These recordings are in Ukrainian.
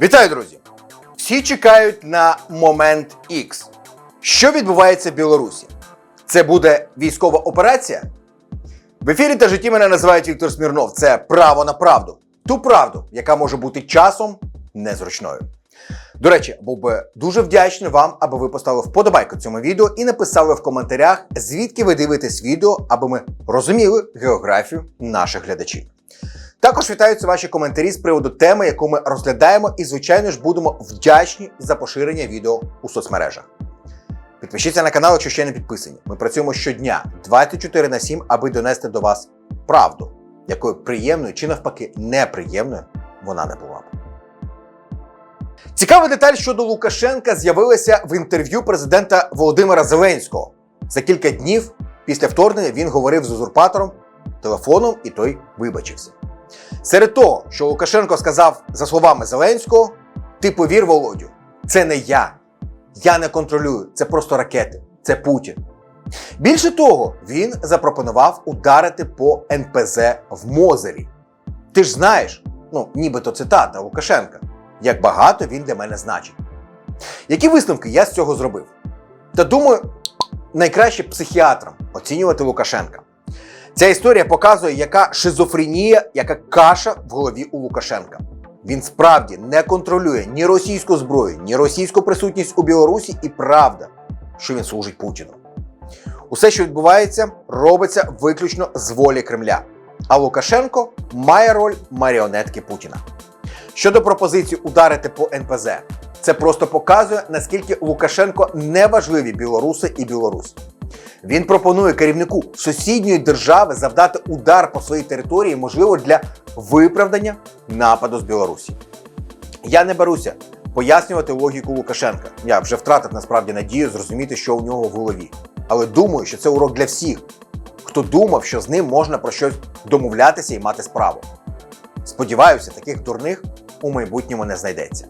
Вітаю, друзі! Всі чекають на момент X. Що відбувається в Білорусі? Це буде військова операція? В ефірі та житті мене називають Віктор Смірнов. Це право на правду. Ту правду, яка може бути часом незручною. До речі, був би дуже вдячний вам, аби ви поставили вподобайку цьому відео і написали в коментарях, звідки ви дивитесь відео, аби ми розуміли географію наших глядачів. Також вітаються ваші коментарі з приводу теми, яку ми розглядаємо, і, звичайно ж, будемо вдячні за поширення відео у соцмережах. Підпишіться на канал, якщо ще не підписані. Ми працюємо щодня 24 на 7, аби донести до вас правду, якою приємною чи навпаки неприємною вона не була б. Цікава деталь щодо Лукашенка з'явилася в інтерв'ю президента Володимира Зеленського. За кілька днів після вторгнення він говорив з узурпатором телефоном, і той вибачився. Серед того, що Лукашенко сказав за словами Зеленського: ти повір, Володю, це не я. Я не контролюю, це просто ракети, це Путін. Більше того, він запропонував ударити по НПЗ в Мозері. Ти ж знаєш, ну нібито цитата Лукашенка, як багато він для мене значить. Які висновки я з цього зробив? Та думаю, найкраще психіатрам оцінювати Лукашенка. Ця історія показує, яка шизофренія, яка каша в голові у Лукашенка. Він справді не контролює ні російську зброю, ні російську присутність у Білорусі, і правда, що він служить Путіну. Усе, що відбувається, робиться виключно з волі Кремля. А Лукашенко має роль маріонетки Путіна. Щодо пропозиції ударити по НПЗ, це просто показує, наскільки Лукашенко неважливі білоруси і Білорусь. Він пропонує керівнику сусідньої держави завдати удар по своїй території, можливо, для виправдання нападу з Білорусі. Я не беруся пояснювати логіку Лукашенка. Я вже втратив насправді надію зрозуміти, що у нього в голові. Але думаю, що це урок для всіх, хто думав, що з ним можна про щось домовлятися і мати справу. Сподіваюся, таких дурних у майбутньому не знайдеться.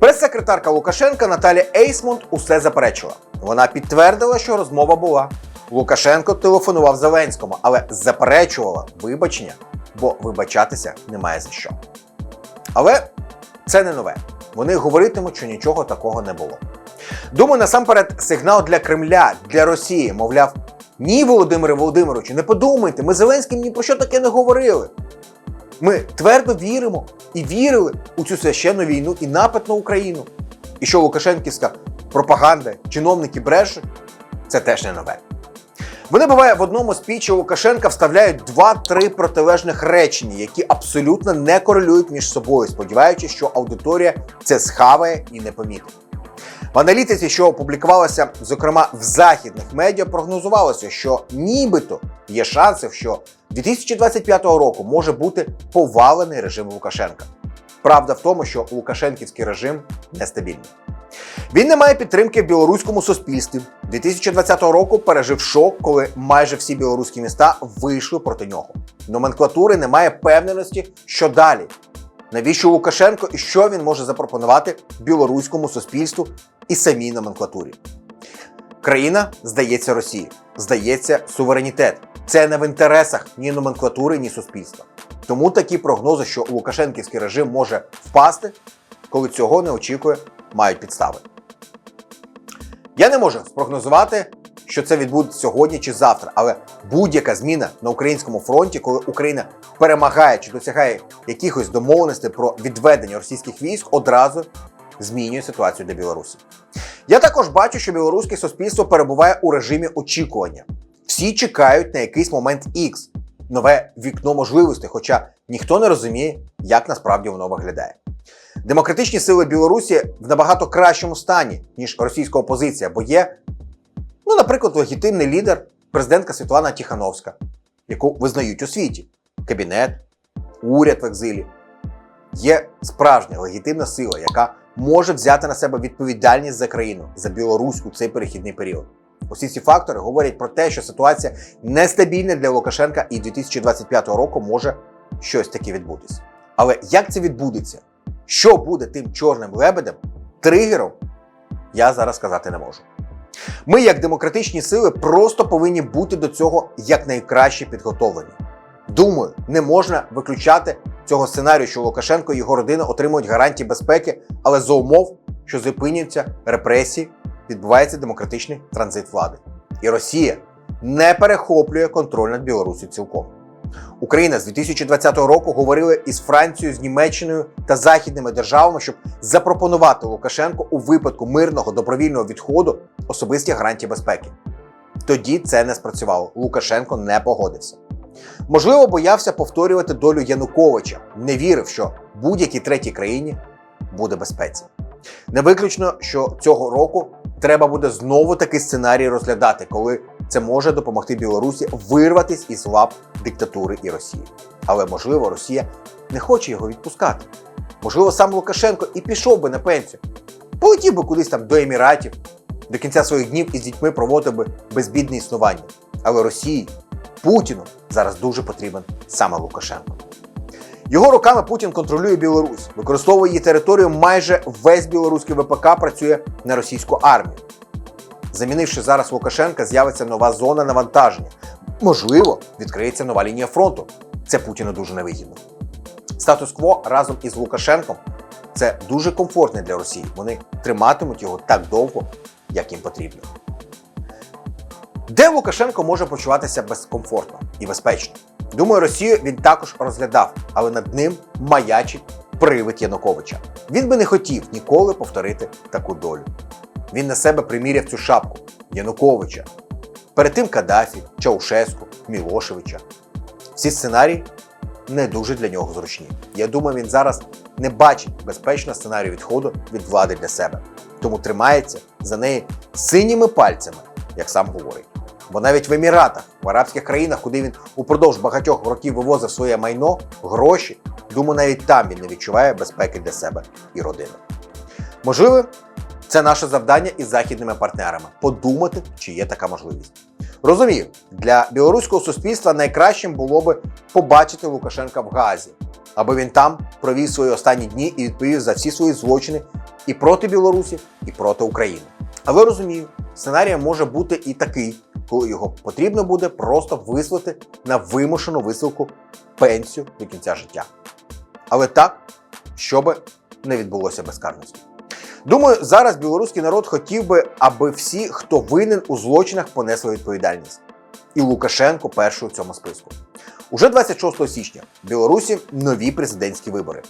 Прес-секретарка Лукашенка Наталія Ейсмонт усе заперечила. Вона підтвердила, що розмова була. Лукашенко телефонував Зеленському, але заперечувала вибачення, бо вибачатися немає за що. Але це не нове. Вони говоритимуть, що нічого такого не було. Думаю, насамперед, сигнал для Кремля, для Росії, мовляв, ні, Володимире Володимировичу, не подумайте, ми Зеленським ні про що таке не говорили. Ми твердо віримо і вірили у цю священну війну і напад на Україну. І що Лукашенківська пропаганда, чиновники брешуть, це теж не нове. Вони буває в одному спічі Лукашенка вставляють два-три протилежних речення, які абсолютно не корелюють між собою, сподіваючись, що аудиторія це схаває і не помітить. В аналітиці, що опублікувалася, зокрема в західних медіа, прогнозувалося, що нібито є шанси, що 2025 року може бути повалений режим Лукашенка. Правда в тому, що Лукашенківський режим нестабільний. Він не має підтримки в білоруському суспільстві. 2020 року пережив шок, коли майже всі білоруські міста вийшли проти нього. Номенклатури немає певненості, що далі. Навіщо Лукашенко і що він може запропонувати білоруському суспільству і самій номенклатурі? Країна здається Росії, здається суверенітет. Це не в інтересах ні номенклатури, ні суспільства. Тому такі прогнози, що Лукашенківський режим може впасти, коли цього не очікує, мають підстави. Я не можу спрогнозувати, що це відбудеться сьогодні чи завтра, але будь-яка зміна на українському фронті, коли Україна перемагає чи досягає якихось домовленостей про відведення російських військ, одразу змінює ситуацію для Білорусі. Я також бачу, що білоруське суспільство перебуває у режимі очікування. Всі чекають на якийсь момент X, нове вікно можливостей, хоча ніхто не розуміє, як насправді воно виглядає. Демократичні сили Білорусі в набагато кращому стані, ніж російська опозиція, бо є, ну, наприклад, легітимний лідер, президентка Світлана Тихановська, яку визнають у світі, кабінет, уряд в екзилі. Є справжня легітимна сила, яка може взяти на себе відповідальність за країну, за Білорусь у цей перехідний період. Усі ці фактори говорять про те, що ситуація нестабільна для Лукашенка і 2025 року може щось таке відбутися. Але як це відбудеться? Що буде тим чорним лебедем, тригером, я зараз сказати не можу. Ми, як демократичні сили, просто повинні бути до цього якнайкраще підготовлені. Думаю, не можна виключати цього сценарію, що Лукашенко і його родина отримують гарантії безпеки, але за умов, що зупиняться репресії, відбувається демократичний транзит влади. І Росія не перехоплює контроль над Білорусі цілком. Україна з 2020 року говорила із Францією, з Німеччиною та західними державами, щоб запропонувати Лукашенку у випадку мирного добровільного відходу особисті гарантії безпеки. Тоді це не спрацювало. Лукашенко не погодився. Можливо, боявся повторювати долю Януковича, не вірив, що будь-якій третій країні буде безпеці. Не виключно, що цього року треба буде знову такий сценарій розглядати, коли це може допомогти Білорусі вирватися із лап диктатури і Росії. Але можливо, Росія не хоче його відпускати. Можливо, сам Лукашенко і пішов би на пенсію, полетів би кудись там до Еміратів, до кінця своїх днів із дітьми проводив би безбідне існування. Але Росії, Путіну зараз дуже потрібен саме Лукашенко. Його руками Путін контролює Білорусь, використовує її територію. Майже весь білоруський ВПК працює на російську армію. Замінивши зараз Лукашенка, з'явиться нова зона навантаження. Можливо, відкриється нова лінія фронту. Це Путіну дуже невигідно. Статус-кво разом із Лукашенком це дуже комфортне для Росії. Вони триматимуть його так довго, як їм потрібно. Де Лукашенко може почуватися безкомфортно і безпечно? Думаю, Росію він також розглядав, але над ним маячить привид Януковича. Він би не хотів ніколи повторити таку долю. Він на себе приміряв цю шапку Януковича. Перед тим Каддафі, Чаушеску, Мілошевича. Всі сценарії не дуже для нього зручні. Я думаю, він зараз не бачить безпечного сценарію відходу від влади для себе, тому тримається за неї синіми пальцями, як сам говорить. Бо навіть в Еміратах, в арабських країнах, куди він упродовж багатьох років вивозив своє майно, гроші, думаю, навіть там він не відчуває безпеки для себе і родини. Можливо, це наше завдання із західними партнерами подумати, чи є така можливість. Розумію, для білоруського суспільства найкращим було би побачити Лукашенка в Газі, аби він там провів свої останні дні і відповів за всі свої злочини і проти Білорусі, і проти України. Але розумію, сценарій може бути і такий, коли його потрібно буде просто вислати на вимушену висилку пенсію до кінця життя. Але так, щоб не відбулося безкарності. Думаю, зараз білоруський народ хотів би, аби всі, хто винен у злочинах, понесли відповідальність. І Лукашенко перший у цьому списку. Уже 26 січня в Білорусі нові президентські вибори.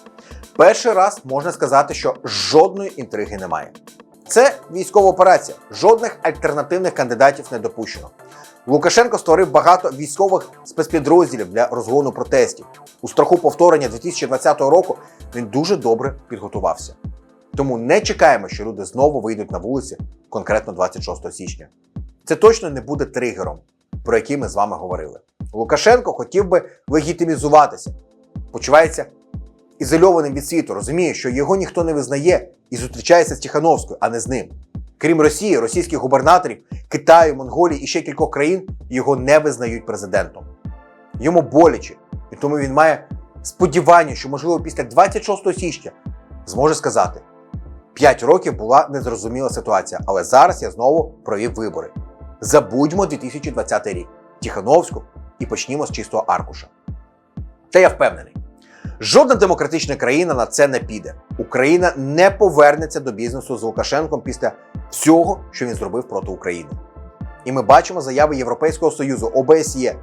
Перший раз можна сказати, що жодної інтриги немає. Це військова операція, жодних альтернативних кандидатів не допущено. Лукашенко створив багато військових спецпідрозділів для розгону протестів. У страху повторення 2020 року він дуже добре підготувався. Тому не чекаємо, що люди знову вийдуть на вулиці конкретно 26 січня. Це точно не буде тригером, про який ми з вами говорили. Лукашенко хотів би легітимізуватися, почувається ізольованим від світу, розуміє, що його ніхто не визнає і зустрічається з Тихановською, а не з ним. Крім Росії, російських губернаторів, Китаю, Монголії і ще кількох країн його не визнають президентом. Йому боляче, і тому він має сподівання, що, можливо, після 26 січня зможе сказати: 5 років була незрозуміла ситуація, але зараз я знову провів вибори. Забудьмо 2020 рік, Тихановську і почнімо з чистого аркуша. Та я впевнений. Жодна демократична країна на це не піде. Україна не повернеться до бізнесу з Лукашенком після всього, що він зробив проти України. І ми бачимо заяви Європейського Союзу, ОБСЄ.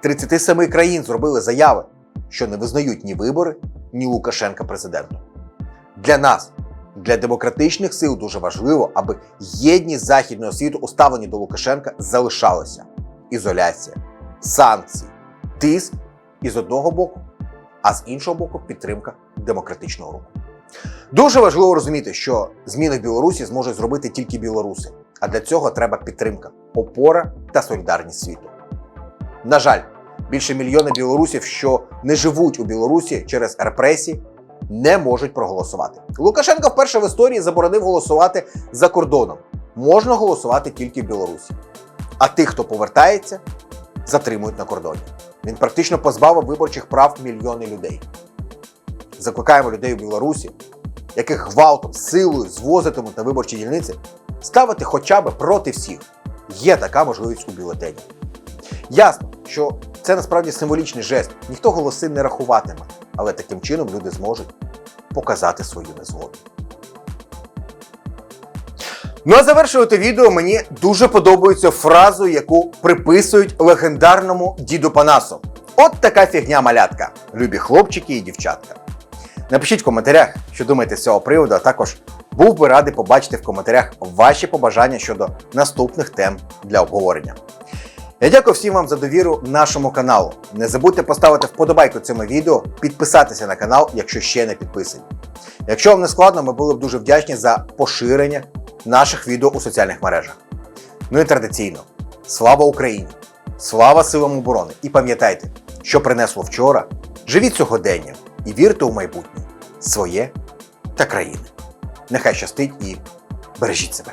37 країн зробили заяви, що не визнають ні вибори, ні Лукашенка президентом. Для нас, для демократичних сил, дуже важливо, аби єдність західного світу у ставленні до Лукашенка залишалася. Ізоляція, санкції, тиск і з одного боку, а з іншого боку, підтримка демократичного руху. Дуже важливо розуміти, що зміни в Білорусі зможуть зробити тільки білоруси, а для цього треба підтримка, опора та солідарність світу. На жаль, більше мільйона білорусів, що не живуть у Білорусі через репресії, не можуть проголосувати. Лукашенко вперше в історії заборонив голосувати за кордоном. Можна голосувати тільки в Білорусі. А тих, хто повертається, затримують на кордоні. Він практично позбавив виборчих прав мільйони людей. Закликаємо людей у Білорусі, яких гвалтом, силою звозитимуть на виборчі дільниці, ставити хоча б проти всіх. Є така можливість у бюлетені. Ясно, що Це насправді символічний жест. Ніхто голоси не рахуватиме, але таким чином люди зможуть показати свою незгоду. Ну а завершувати відео мені дуже подобається фразу, яку приписують легендарному діду Панасу. От така фігня малятка, любі хлопчики і дівчатка. Напишіть в коментарях, що думаєте з цього приводу, а також був би радий побачити в коментарях ваші побажання щодо наступних тем для обговорення. Я дякую всім вам за довіру нашому каналу. Не забудьте поставити вподобайку цьому відео, підписатися на канал, якщо ще не підписані. Якщо вам не складно, ми були б дуже вдячні за поширення наших відео у соціальних мережах. Ну і традиційно, слава Україні! Слава силам оборони! І пам'ятайте, що принесло вчора, живіть сьогодення і вірте у майбутнє своє та країни. Нехай щастить і бережіть себе.